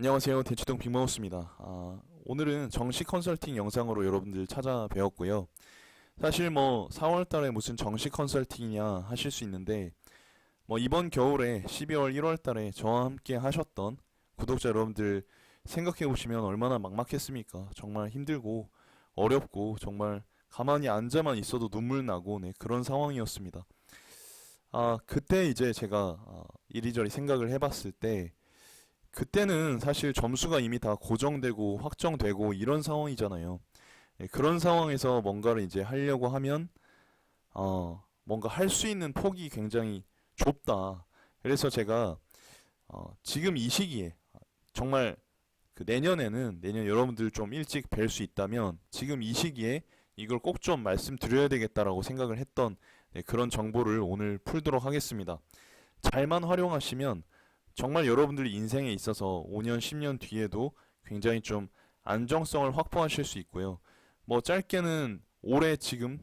안녕하세요. 대치동 빅마우스입니다. 아, 오늘은 정식 컨설팅 영상으로 여러분들 찾아뵈었고요. 사실 뭐 4월 달에 무슨 정식 컨설팅이냐 하실 수 있는데 뭐 이번 겨울에 12월 1월 달에 저와 함께 하셨던 구독자 여러분들 생각해 보시면 얼마나 막막했습니까? 정말 힘들고 어렵고 정말 가만히 앉아만 있어도 눈물 나고 네, 그런 상황이었습니다. 아, 그때 이제 제가 아, 이리저리 생각을 해봤을 때 그때는 사실 점수가 이미 다 고정되고 확정되고 이런 상황이잖아요. 예, 그런 상황에서 뭔가를 이제 하려고 하면 어, 뭔가 할 수 있는 폭이 굉장히 좁다. 그래서 제가 어, 지금 이 시기에 정말 그 내년에는 내년 여러분들 좀 일찍 뵐 수 있다면 지금 이 시기에 이걸 꼭 좀 말씀드려야 되겠다라고 생각을 했던 네, 그런 정보를 오늘 풀도록 하겠습니다. 잘만 활용하시면 정말 여러분들 인생에 있어서 5년, 10년 뒤에도 굉장히 좀 안정성을 확보하실 수 있고요. 뭐 짧게는 올해 지금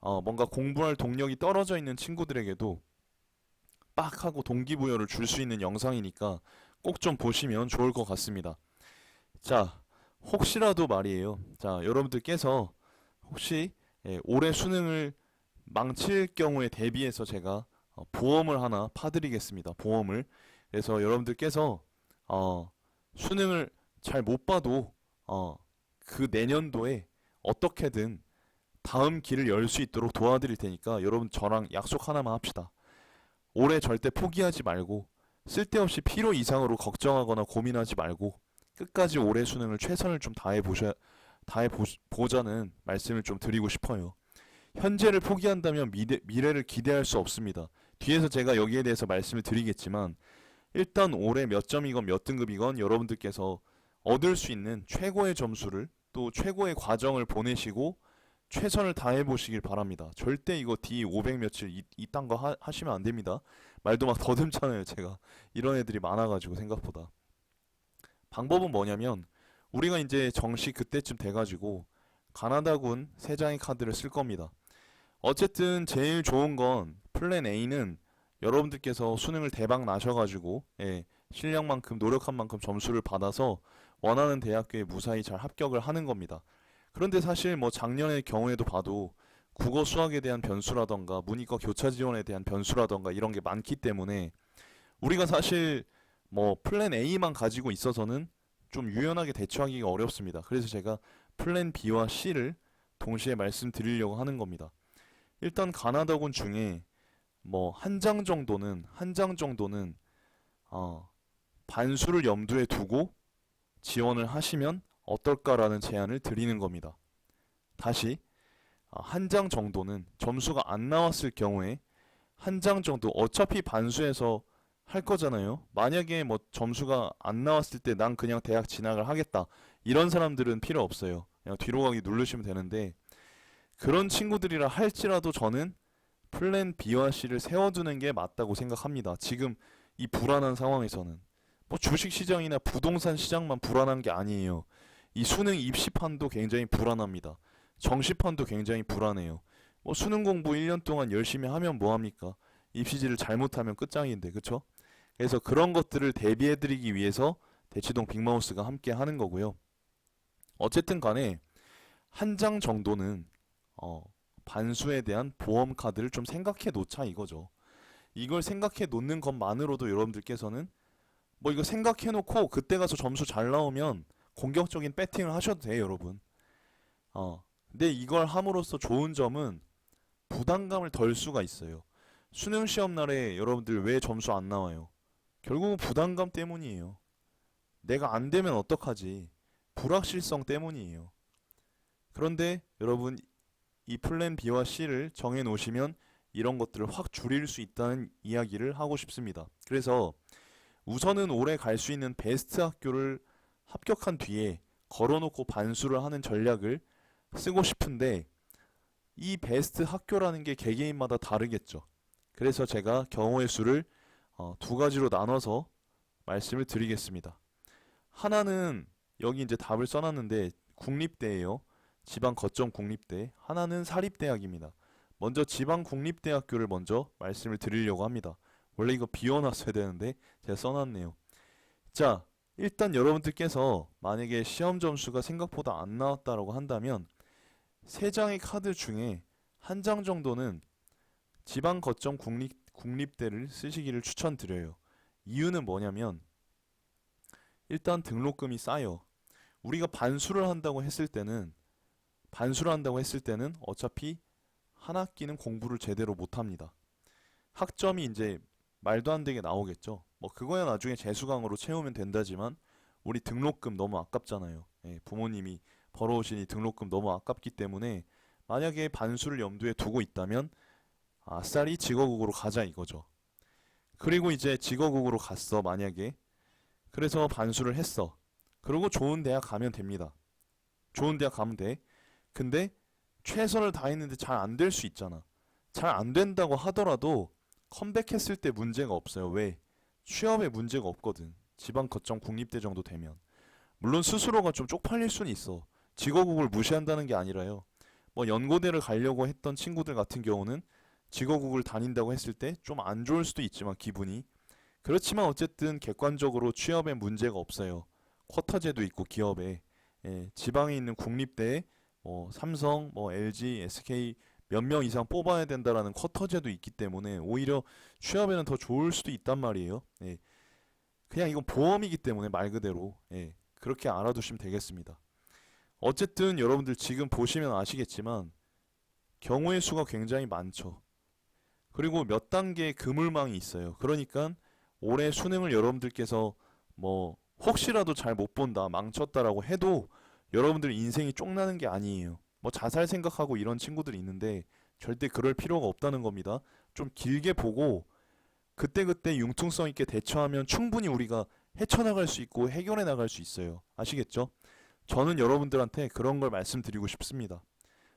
어 뭔가 공부할 동력이 떨어져 있는 친구들에게도 빡 하고 동기부여를 줄 수 있는 영상이니까 꼭 좀 보시면 좋을 것 같습니다. 자, 혹시라도 말이에요. 자, 여러분들께서 혹시 예, 올해 수능을 망칠 경우에 대비해서 제가 어, 보험을 하나 파드리겠습니다. 보험을. 그래서 여러분들께서 어, 수능을 잘 못 봐도 어, 그 내년도에 어떻게든 다음 길을 열 수 있도록 도와드릴 테니까 여러분 저랑 약속 하나만 합시다. 올해 절대 포기하지 말고 쓸데없이 필요 이상으로 걱정하거나 고민하지 말고 끝까지 올해 수능을 최선을 좀 다해 보셔 다해 보, 보자는 말씀을 좀 드리고 싶어요. 현재를 포기한다면 미래, 미래를 기대할 수 없습니다. 뒤에서 제가 여기에 대해서 말씀을 드리겠지만 일단 올해 몇 점이건 몇 등급이건 여러분들께서 얻을 수 있는 최고의 점수를 또 최고의 과정을 보내시고 최선을 다해 보시길 바랍니다. 절대 이거 D 500 며칠 이, 이딴 거 하, 하시면 안 됩니다. 말도 막 더듬잖아요, 제가. 이런 애들이 많아가지고 생각보다. 방법은 뭐냐면 우리가 이제 정시 그때쯤 돼가지고 가나다군 세 장의 카드를 쓸 겁니다. 어쨌든 제일 좋은 건 플랜 A는 여러분들께서 수능을 대박 나셔가지고 예, 실력만큼 노력한 만큼 점수를 받아서 원하는 대학교에 무사히 잘 합격을 하는 겁니다. 그런데 사실 뭐 작년의 경우에도 봐도 국어 수학에 대한 변수라던가 문이과 교차 지원에 대한 변수라던가 이런 게 많기 때문에 우리가 사실 뭐 플랜 A만 가지고 있어서는 좀 유연하게 대처하기가 어렵습니다. 그래서 제가 플랜 B와 C를 동시에 말씀드리려고 하는 겁니다. 일단 가나다군 중에 뭐 한 장 정도는 한 장 정도는 어 반수를 염두에 두고 지원을 하시면 어떨까라는 제안을 드리는 겁니다. 다시 어, 한장 정도는 점수가 안 나왔을 경우에 한 장 정도 어차피 반수해서 할 거잖아요. 만약에 뭐 점수가 안 나왔을 때 난 그냥 대학 진학을 하겠다. 이런 사람들은 필요 없어요. 그냥 뒤로 가기 누르시면 되는데 그런 친구들이라 할지라도 저는 플랜 B와 C를 세워두는 게 맞다고 생각합니다. 지금 이 불안한 상황에서는 뭐 주식 시장이나 부동산 시장만 불안한 게 아니에요. 이 수능 입시판도 굉장히 불안합니다. 정시판도 굉장히 불안해요. 뭐 수능 공부 1년 동안 열심히 하면 뭐 합니까? 입시지를 잘못하면 끝장인데, 그쵸? 그래서 그런 것들을 대비해 드리기 위해서 대치동 빅마우스가 함께 하는 거고요. 어쨌든 간에 한 장 정도는 어, 반수에 대한 보험 카드를 좀 생각해 놓자 이거죠. 이걸 생각해 놓는 것만으로도 여러분들께서는 뭐 이거 생각해 놓고 그때 가서 점수 잘 나오면 공격적인 배팅을 하셔도 돼요, 여러분. 어. 근데 이걸 함으로써 좋은 점은 부담감을 덜 수가 있어요. 수능 시험 날에 여러분들 왜 점수 안 나와요? 결국은 부담감 때문이에요. 내가 안 되면 어떡하지? 불확실성 때문이에요. 그런데 여러분 이 플랜 B와 C를 정해 놓으시면 이런 것들을 확 줄일 수 있다는 이야기를 하고 싶습니다. 그래서 우선은 올해 갈 수 있는 베스트 학교를 합격한 뒤에 걸어놓고 반수를 하는 전략을 쓰고 싶은데 이 베스트 학교라는 게 개개인마다 다르겠죠. 그래서 제가 경우의 수를 어, 두 가지로 나눠서 말씀을 드리겠습니다. 하나는 여기 이제 답을 써놨는데 국립대예요. 지방 거점 국립대. 하나는 사립대학입니다. 먼저 지방 국립대학교를 먼저 말씀을 드리려고 합니다. 원래 이거 비워놨어야 되는데 제가 써놨네요. 자, 일단 여러분들께서 만약에 시험 점수가 생각보다 안 나왔다라고 한다면 세 장의 카드 중에 한 장 정도는 지방 거점 국립 국립대를 쓰시기를 추천드려요. 이유는 뭐냐면 일단 등록금이 싸요. 우리가 반수를 한다고 했을 때는 반수를 한다고 했을 때는 어차피 한 학기는 공부를 제대로 못 합니다. 학점이 이제 말도 안 되게 나오겠죠. 뭐 그거야 나중에 재수강으로 채우면 된다지만 우리 등록금 너무 아깝잖아요. 예, 부모님이 벌어오신 이 등록금 너무 아깝기 때문에 만약에 반수를 염두에 두고 있다면 아싸리 직어국으로 가자 이거죠. 그리고 이제 직어국으로 갔어 만약에 그래서 반수를 했어. 그리고 좋은 대학 가면 됩니다. 좋은 대학 가면 돼. 근데 최선을 다했는데 잘 안 될 수 있잖아. 잘 안 된다고 하더라도 컴백했을 때 문제가 없어요. 왜? 취업에 문제가 없거든. 지방 거점 국립대 정도 되면. 물론 스스로가 좀 쪽팔릴 수는 있어. 직어국을 무시한다는 게 아니라요. 뭐 연고대를 가려고 했던 친구들 같은 경우는 직어국을 다닌다고 했을 때 좀 안 좋을 수도 있지만 기분이 그렇지만 어쨌든 객관적으로 취업에 문제가 없어요. 쿼터제도 있고 기업에 예, 지방에 있는 국립대에 뭐 삼성, 뭐 LG, SK 몇 명 이상 뽑아야 된다라는 쿼터제도 있기 때문에 오히려 취업에는 더 좋을 수도 있단 말이에요. 예. 그냥 이건 보험이기 때문에 말 그대로 예, 그렇게 알아두시면 되겠습니다. 어쨌든 여러분들 지금 보시면 아시겠지만 경우의 수가 굉장히 많죠. 그리고 몇 단계의 그물망이 있어요. 그러니까 올해 수능을 여러분들께서 뭐 혹시라도 잘 못 본다, 망쳤다라고 해도 여러분들 인생이 쪽나는 게 아니에요. 뭐 자살 생각하고 이런 친구들이 있는데 절대 그럴 필요가 없다는 겁니다. 좀 길게 보고 그때그때 융통성 있게 대처하면 충분히 우리가 헤쳐나갈 수 있고 해결해 나갈 수 있어요. 아시겠죠? 저는 여러분들한테 그런 걸 말씀드리고 싶습니다.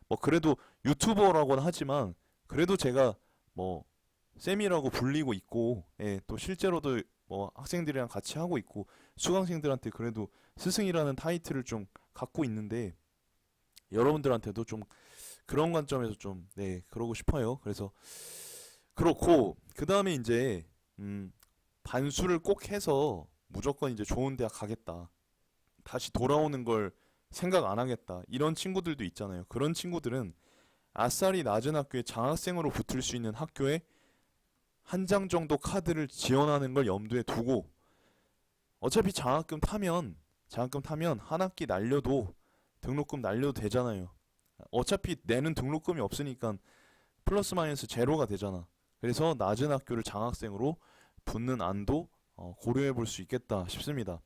뭐 그래도 유튜버라고는 하지만 그래도 제가 뭐 쌤이라고 불리고 있고 예, 또 실제로도 뭐 학생들이랑 같이 하고 있고 수강생들한테 그래도 스승이라는 타이틀을 좀 갖고 있는데 여러분들한테도 좀 그런 관점에서 좀 네, 그러고 싶어요. 그래서 그렇고 그 다음에 이제 음 반수를 꼭 해서 무조건 이제 좋은 대학 가겠다. 다시 돌아오는 걸 생각 안 하겠다. 이런 친구들도 있잖아요. 그런 친구들은 아싸리 낮은 학교에 장학생으로 붙을 수 있는 학교에 한 장 정도 카드를 지원하는 걸 염두에 두고 어차피 장학금 타면 장학금 타면 한 학기 날려도 등록금 날려도 되잖아요. 어차피 내는 등록금이 없으니까 플러스 마이너스 제로가 되잖아. 그래서 낮은 학교를 장학생으로 붙는 안도 어, 고려해 볼 수 있겠다 싶습니다.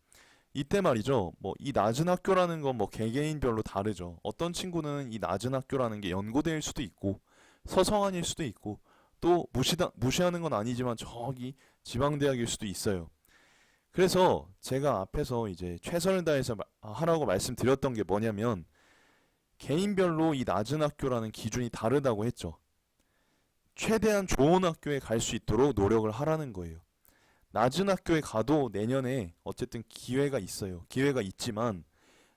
이때 말이죠. 뭐 이 낮은 학교라는 건 뭐 개개인별로 다르죠. 어떤 친구는 이 낮은 학교라는 게 연고대일 수도 있고 서성한일 수도 있고 또 무시다, 무시하는 건 아니지만 저기 지방대학일 수도 있어요. 그래서 제가 앞에서 이제 최선을 다해서 마- 하라고 말씀드렸던 게 뭐냐면 개인별로 이 낮은 학교라는 기준이 다르다고 했죠. 최대한 좋은 학교에 갈 수 있도록 노력을 하라는 거예요. 낮은 학교에 가도 내년에 어쨌든 기회가 있어요. 기회가 있지만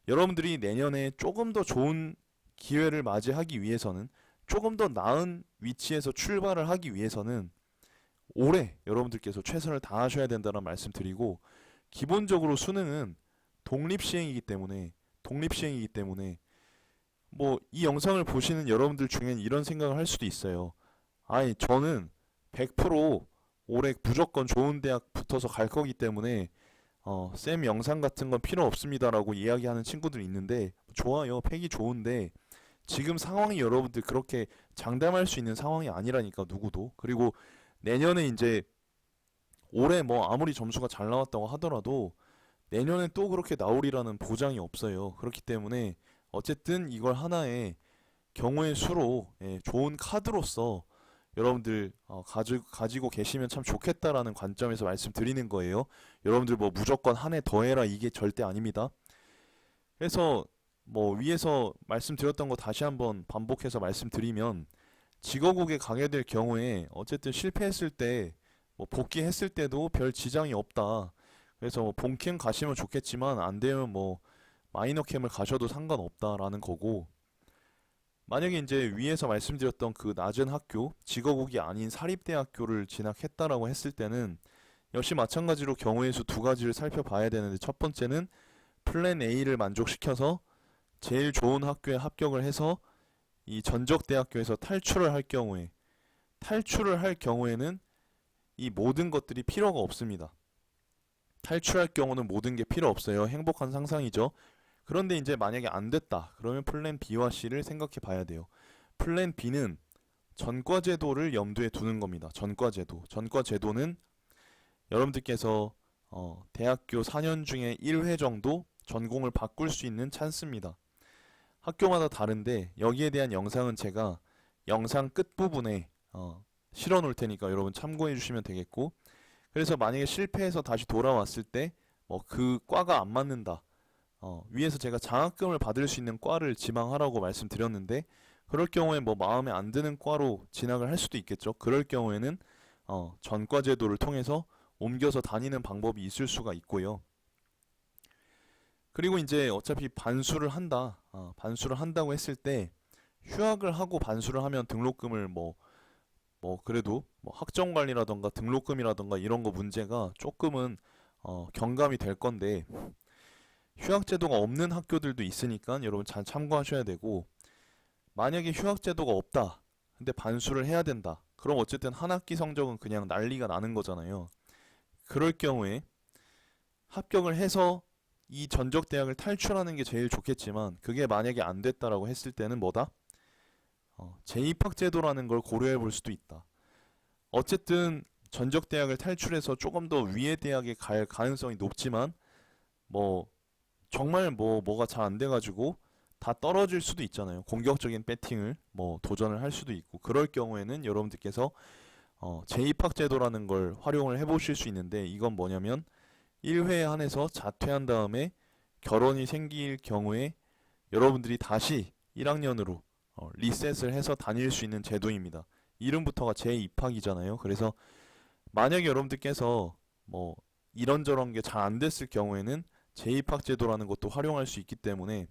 여러분들이 내년에 조금 더 좋은 기회를 맞이하기 위해서는 조금 더 나은 위치에서 출발을 하기 위해서는 올해 여러분들께서 최선을 다하셔야 된다는 말씀 드리고 기본적으로 수능은 독립 시행이기 때문에 독립 시행이기 때문에 뭐 이 영상을 보시는 여러분들 중엔 이런 생각을 할 수도 있어요. 아니 저는 100% 올해 무조건 좋은 대학 붙어서 갈 거기 때문에 어, 쌤 영상 같은 건 필요 없습니다라고 이야기하는 친구들이 있는데 좋아요. 팩이 좋은데 지금 상황이 여러분들 그렇게 장담할 수 있는 상황이 아니라니까 누구도. 그리고 내년에 이제 올해 뭐 아무리 점수가 잘 나왔다고 하더라도 내년에 또 그렇게 나오리라는 보장이 없어요. 그렇기 때문에 어쨌든 이걸 하나의 경우의 수로 예, 좋은 카드로서 여러분들 어, 가지, 가지고 계시면 참 좋겠다라는 관점에서 말씀드리는 거예요. 여러분들 뭐 무조건 한 해 더 해라 이게 절대 아닙니다. 그래서 뭐 위에서 말씀드렸던 거 다시 한번 반복해서 말씀드리면 직어국에 가게 될 경우에 어쨌든 실패했을 때 뭐 복귀했을 때도 별 지장이 없다. 그래서 뭐 본캠 가시면 좋겠지만 안 되면 뭐 마이너 캠을 가셔도 상관없다라는 거고 만약에 이제 위에서 말씀드렸던 그 낮은 학교, 직어국이 아닌 사립대학교를 진학했다라고 했을 때는 역시 마찬가지로 경우의 수 두 가지를 살펴봐야 되는데 첫 번째는 플랜 A를 만족시켜서 제일 좋은 학교에 합격을 해서 이 전적 대학교에서 탈출을 할 경우에 탈출을 할 경우에는 이 모든 것들이 필요가 없습니다. 탈출할 경우는 모든 게 필요 없어요. 행복한 상상이죠. 그런데 이제 만약에 안 됐다. 그러면 플랜 B와 C를 생각해 봐야 돼요. 플랜 B는 전과 제도를 염두에 두는 겁니다. 전과 제도. 전과 제도는 여러분들께서 어, 대학교 4년 중에 1회 정도 전공을 바꿀 수 있는 찬스입니다. 학교마다 다른데 여기에 대한 영상은 제가 영상 끝부분에 어, 실어 놓을 테니까 여러분 참고해 주시면 되겠고 그래서 만약에 실패해서 다시 돌아왔을 때 뭐 그 과가 안 맞는다 어, 위에서 제가 장학금을 받을 수 있는 과를 지망하라고 말씀드렸는데 그럴 경우에 뭐 마음에 안 드는 과로 진학을 할 수도 있겠죠. 그럴 경우에는 어, 전과 제도를 통해서 옮겨서 다니는 방법이 있을 수가 있고요 그리고 이제 어차피 반수를 한다 어, 반수를 한다고 했을 때 휴학을 하고 반수를 하면 등록금을 뭐뭐 그래도 뭐 학점 관리라던가 등록금이라던가 이런 거 문제가 조금은 어, 경감이 될 건데 휴학 제도가 없는 학교들도 있으니까 여러분 잘 참고하셔야 되고 만약에 휴학 제도가 없다. 근데 반수를 해야 된다. 그럼 어쨌든 한 학기 성적은 그냥 난리가 나는 거잖아요. 그럴 경우에 합격을 해서 이 전적 대학을 탈출하는 게 제일 좋겠지만 그게 만약에 안 됐다라고 했을 때는 뭐다? 어, 재입학 제도라는 걸 고려해 볼 수도 있다. 어쨌든 전적 대학을 탈출해서 조금 더 위의 대학에 갈 가능성이 높지만 뭐 정말 뭐 뭐가 잘 안 돼가지고 다 떨어질 수도 있잖아요. 공격적인 배팅을 뭐 도전을 할 수도 있고 그럴 경우에는 여러분들께서 어, 재입학 제도라는 걸 활용을 해보실 수 있는데 이건 뭐냐면 1회에 한해서 자퇴한 다음에 결혼이 생길 경우에 여러분들이 다시 1학년으로 어, 리셋을 해서 다닐 수 있는 제도입니다. 이름부터가 재입학이잖아요. 그래서 만약에 여러분들께서 뭐 이런저런 게 잘 안 됐을 경우에는 재입학 제도라는 것도 활용할 수 있기 때문에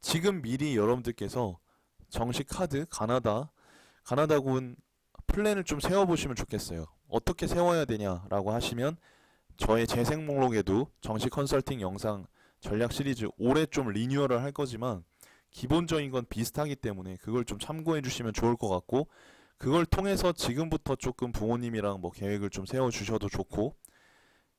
지금 미리 여러분들께서 정식 카드 가나다 가나다군 플랜을 좀 세워보시면 좋겠어요. 어떻게 세워야 되냐라고 하시면 저의 재생 목록에도 정식 컨설팅 영상 전략 시리즈 올해 좀 리뉴얼을 할 거지만 기본적인 건 비슷하기 때문에 그걸 좀 참고해 주시면 좋을 것 같고 그걸 통해서 지금부터 조금 부모님이랑 뭐 계획을 좀 세워 주셔도 좋고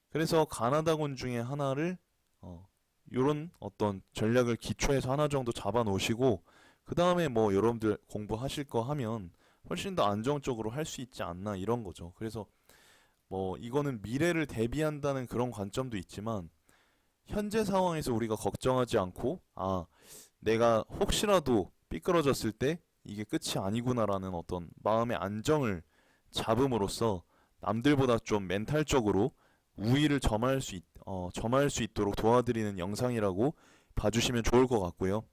그래서 가나다군 중에 하나를 어 요런 어떤 전략을 기초해서 하나 정도 잡아 놓으시고 그 다음에 뭐 여러분들 공부하실 거 하면 훨씬 더 안정적으로 할 수 있지 않나 이런 거죠. 그래서 뭐 이거는 미래를 대비한다는 그런 관점도 있지만 현재 상황에서 우리가 걱정하지 않고 아 내가 혹시라도 삐뚤어졌을 때 이게 끝이 아니구나라는 어떤 마음의 안정을 잡음으로써 남들보다 좀 멘탈적으로 우위를 점할 수, 있, 어, 점할 수 있도록 도와드리는 영상이라고 봐주시면 좋을 것 같고요.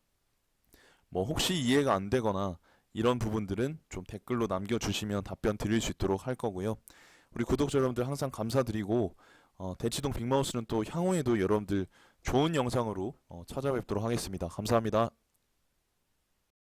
뭐 혹시 이해가 안 되거나 이런 부분들은 좀 댓글로 남겨주시면 답변 드릴 수 있도록 할 거고요. 우리 구독자 여러분들 항상 감사드리고 어, 대치동 빅마우스는 또 향후에도 여러분들 좋은 영상으로 어, 찾아뵙도록 하겠습니다. 감사합니다.